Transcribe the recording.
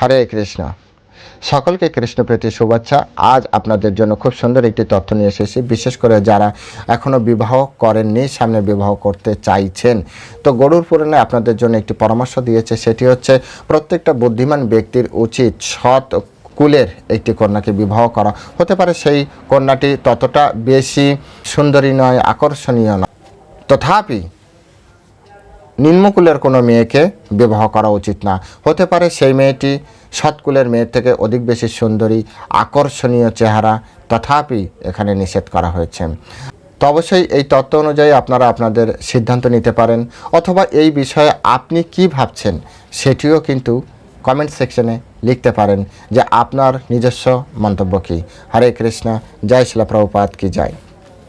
হরে কৃষ্ণ। সকলকে কৃষ্ণপ্রীতি শুভেচ্ছা। আজ আপনাদের জন্য খুব সুন্দর একটি তথ্য নিয়ে এসেছি। বিশেষ করে যারা এখনও বিবাহ করেননি, সামনে বিবাহ করতে চাইছেন। তো গরুর পুরাণে আপনাদের জন্য একটি পরামর্শ দিয়েছে, সেটি হচ্ছে প্রত্যেকটা বুদ্ধিমান ব্যক্তির উচিত সৎ কুলের একটি কন্যাকে বিবাহ করা। হতে পারে সেই কন্যাটি ততটা বেশি সুন্দরী নয়, আকর্ষণীয় নয়। তথাপি নিম্নকুলের কোনো মেয়েকে বিবাহ করা উচিত না। হতে পারে সেই মেয়েটি সৎকুলের মেয়ের থেকে অধিক বেশি সুন্দরী, আকর্ষণীয় চেহারা, তথাপি এখানে নিষেধ করা হয়েছে। তো অবশ্যই এই তত্ত্ব অনুযায়ী আপনারা আপনাদের সিদ্ধান্ত নিতে পারেন, অথবা এই বিষয়ে আপনি কি ভাবছেন সেটিও কিন্তু কমেন্ট সেকশনে লিখতে পারেন যে আপনার নিজস্ব মন্তব্য কী। হরে কৃষ্ণ, জয় শিলা প্রভুপাত কি জয়।